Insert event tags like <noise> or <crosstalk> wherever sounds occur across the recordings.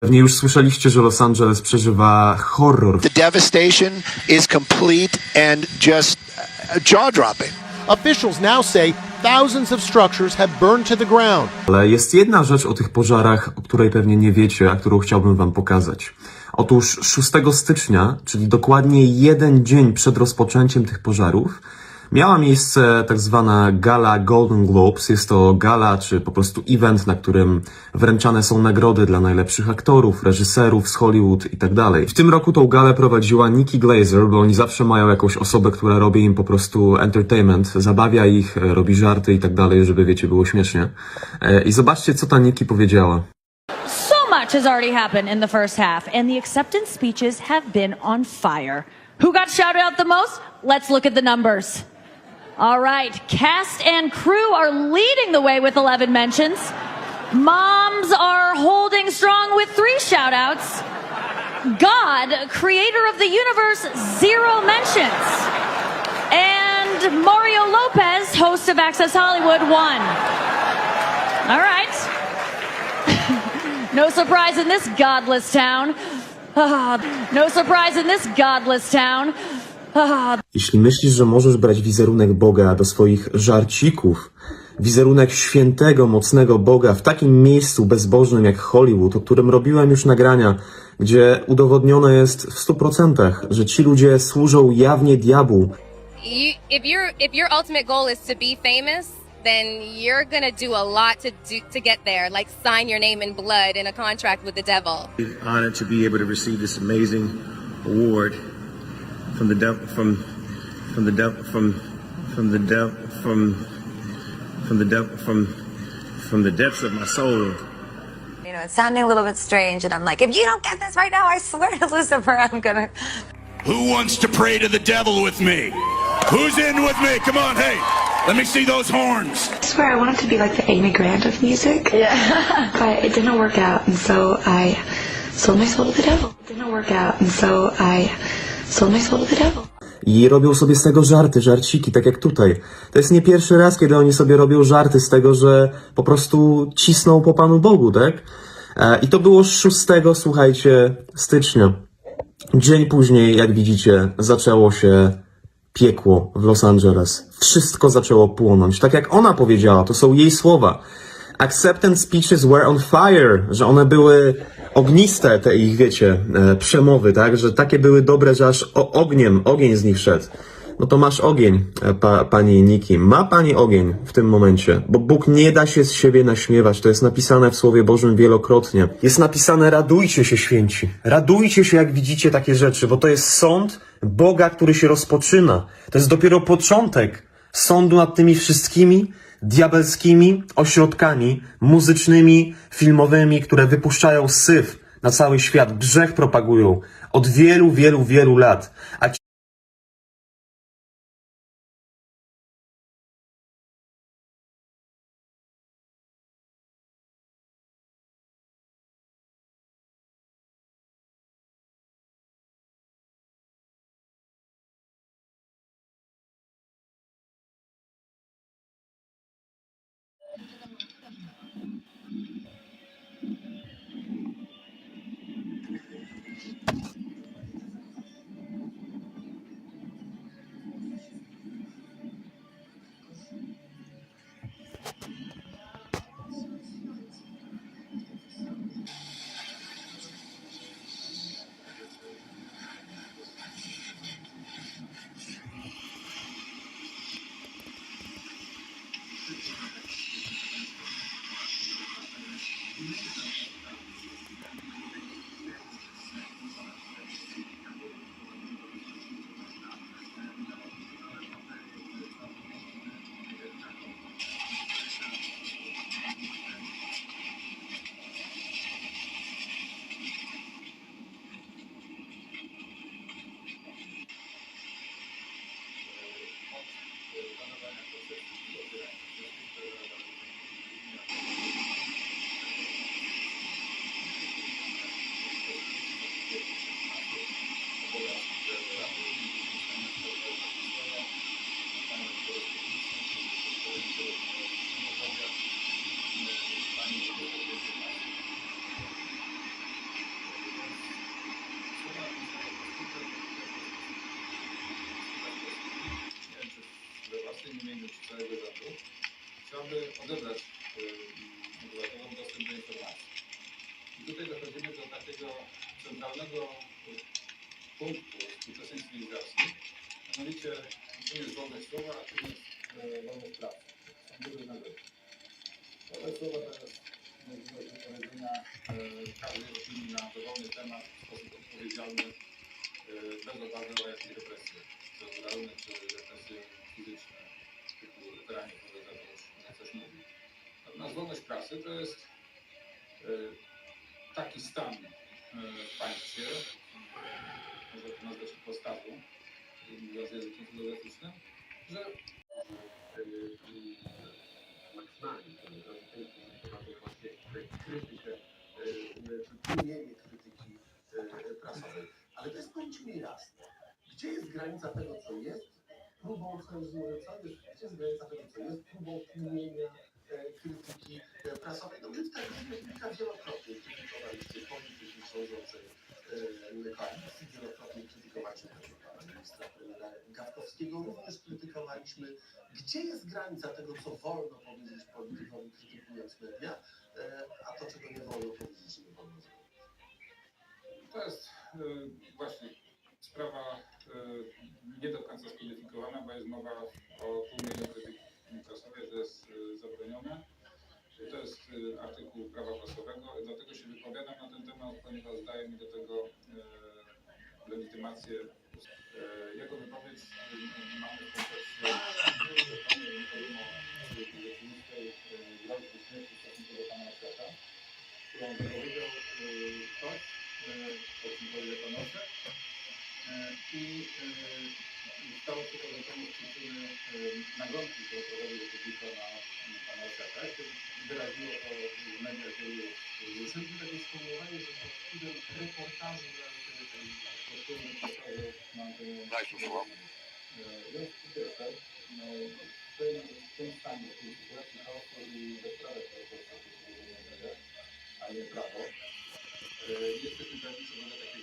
Pewnie już słyszeliście, że Los Angeles przeżywa horror The devastation is complete and just uh, jaw dropping. Officials now say thousands of structures have burned to the ground. Ale jest jedna rzecz o tych pożarach, o której pewnie nie wiecie, a którą chciałbym wam pokazać. Otóż 6 stycznia, czyli dokładnie jeden dzień przed rozpoczęciem tych pożarów, miała miejsce tak zwana gala Golden Globes. Jest to gala, czy po prostu event, na którym wręczane są nagrody dla najlepszych aktorów, reżyserów z Hollywood i tak. W tym roku tą galę prowadziła Nikki Glazer, bo oni zawsze mają jakąś osobę, która robi im po prostu entertainment, zabawia ich, robi żarty i tak żeby wiecie, było śmiesznie. E, I zobaczcie, co ta Nikki powiedziała. Much has already happened in the first half, and the acceptance speeches have been on fire. Who got shouted out the most? Let's look at the numbers. All right, cast and crew are leading the way with 11 mentions. Moms are holding strong with three shout outs. God, creator of the universe, zero mentions. And Mario Lopez, host of Access Hollywood, one. All right. <laughs> No surprise in this godless town. Ah, <sighs> no surprise in this godless town. Jeśli myślisz, że możesz brać wizerunek Boga do swoich żarcików, wizerunek świętego, mocnego Boga w takim miejscu bezbożnym jak Hollywood, o którym robiłem już nagrania, gdzie udowodnione jest w 100%, że ci ludzie służą jawnie diabłu, you if your if your ultimate goal is to be famous then you're gonna do a lot to do to get there like sign your name in blood in a contract with the devil. Honored to be able to receive this amazing award from the devil from from the devil from from the devil from from the devil from from the depths of my soul. You know, it's sounding a little bit strange, and I'm like, if you don't get this right now, I swear to Lucifer, I'm gonna. Who wants to pray to the devil with me? Who's in with me? Come on, hey, let me see those horns. I swear I wanted to be like the Amy Grant of music. Yeah. <laughs> but it didn't work out, and so I sold my soul to the devil. It didn't work out, and so I the devil. i robią sobie z tego żarty, żarciki, tak jak tutaj. To jest nie pierwszy raz, kiedy oni sobie robią żarty z tego, że po prostu cisną po Panu Bogu, tak? E, I to było 6, słuchajcie, stycznia. Dzień później, jak widzicie, zaczęło się piekło w Los Angeles. Wszystko zaczęło płonąć. Tak jak ona powiedziała, to są jej słowa. Acceptance speeches were on fire, że one były ogniste, te ich, wiecie, e, przemowy, tak? Że takie były dobre, że aż ogniem, ogień z nich szedł. No to masz ogień, e, pa, pani Niki. Ma pani ogień w tym momencie, bo Bóg nie da się z siebie naśmiewać. To jest napisane w Słowie Bożym wielokrotnie. Jest napisane, radujcie się święci. Radujcie się, jak widzicie takie rzeczy, bo to jest sąd Boga, który się rozpoczyna. To jest dopiero początek sądu nad tymi wszystkimi diabelskimi ośrodkami muzycznymi, filmowymi, które wypuszczają syf na cały świat, grzech propagują od wielu, wielu, wielu lat. A punktu współczesnej cywilizacji, mianowicie czym jest wolność słowa, a czym jest e, wolność pracy. Są duże nagrody. Wolność słowa to jest możliwość wypowiedzenia e, każdej opinii na dowolny temat w sposób odpowiedzialny, e, bez obawy o jakieś represje, czy moralne, czy represje fizyczne, typu weteranie powiedzą, to już nie coś mówi. Natomiast wolność prasy to jest e, taki stan e, w państwie, może to nazwać postawą, mówiąc językiem filozoficznym, że maksymalnie, krytykę, tłumienie krytyki prasowej. Ale to jest, powiedzmy mi jasne, gdzie jest granica tego, co jest próbą cenzury, co jest, gdzie jest granica tego, co jest próbą tłumienia e, krytyki e, prasowej. No więc tak kilka wielokrotnie krytykowaliście polityki e, koalicji, wielokrotnie krytykowaliśmy pana ministra premiera Gawkowskiego, również krytykowaliśmy gdzie jest granica tego, co wolno powiedzieć politykowi, krytykując media, e, a to, czego nie wolno powiedzieć, nie wolno zrobić? To jest e, właśnie sprawa Czyli takie sformułowanie, że właściwym reportażu na antenie telewizji. Więc po pierwsze, no, w tym, stanie, w tej sytuacji chaosu i bezprawia, które w Polsce funkcjonuje, a nie prawo, że będą takie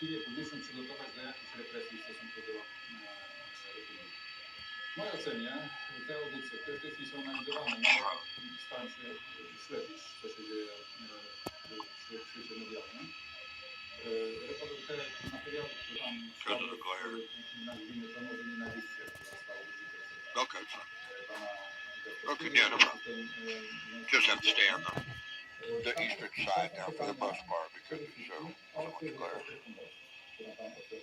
opinię publiczną przygotować do jakichś represji w stosunku do e, Republiki. W mojej ocenie te audycje, które w tej chwili są analizowane, no, staram się śledzić, co się dzieje e, w świe- w świecie medialnym. E, Te materiały, które tam to nazwijmy to może nienawiści, które zostały użyte przez Okay, fine. pana Okay, yeah, no problem. Just have to stay on the, e, the tam- eastern side now for the bus bar because przede there's so, wszystkim so much glare. którą pan poseł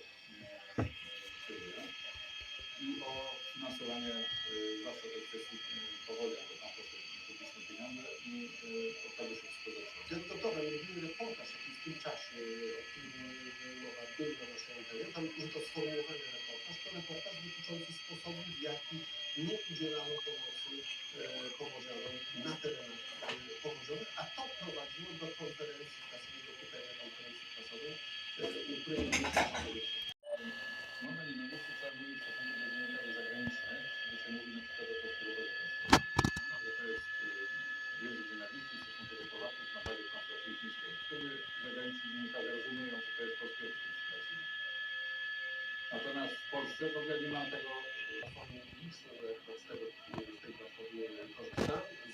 e, kieruje. I o finansowanie e, zwłaszcza tej kwestii e, powodzi, bo tam poseł publiczne pieniądze i e, odpady spożywcze. Dzień doktora, robimy reportaż jaki w tym czasie, o którym mowa był na naszej antenie. Tam użyto sformułowanie reportaż. To reportaż dotyczący sposobu, w jaki nie udzielano pomocy e, powodzianom na terenach e, powodzionych, a to prowadziło do konferencji prasowej, do pytania konferencji prasowej, e, której nie było. Mowa nienawiści trzeba mówić w stosunku do dziennikarzy zagranicznych, gdzie się mówi na przykład o postulowaniu że to jest y, język nienawiści w stosunku do Polaków na bazie konfrontacjistycznej. Wtedy zagraniczni dziennikarze rozumieją, że to jest polski odcisk pracy. Natomiast w ogóle nie tego platformy z tego platformy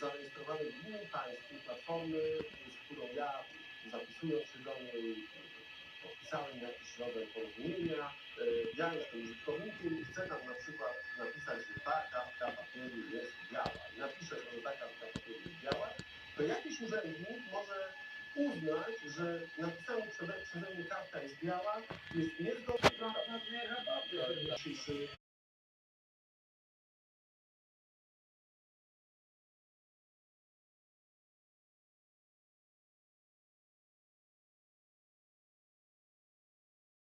zarejestrowany w platformy, z którą ja zapisując się do niej podpisałem jakiś rodzaj porozumienia. E, Ja jestem użytkownikiem i chcę tam na przykład napisać, że ta kartka papieru jest biała. I napiszę, że ta kartka papieru jest biała, to jakiś urzędnik może że napisana przeze, przeze mnie kartka jest biała, jest niezgodna dzisiejszy